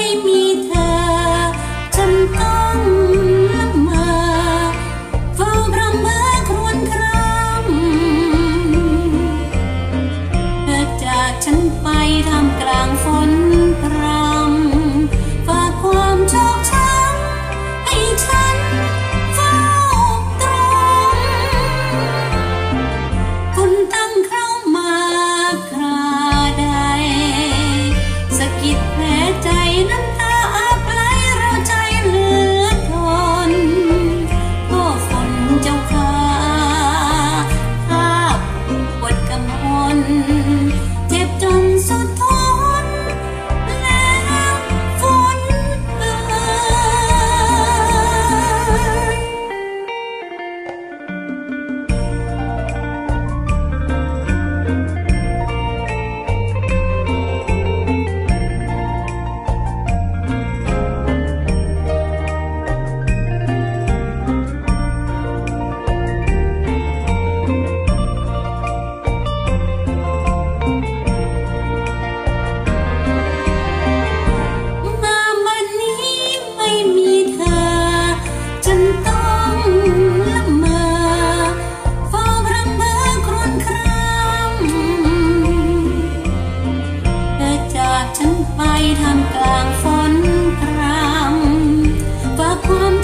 咪咪 ไปทำกลางฝนพรามฝากความ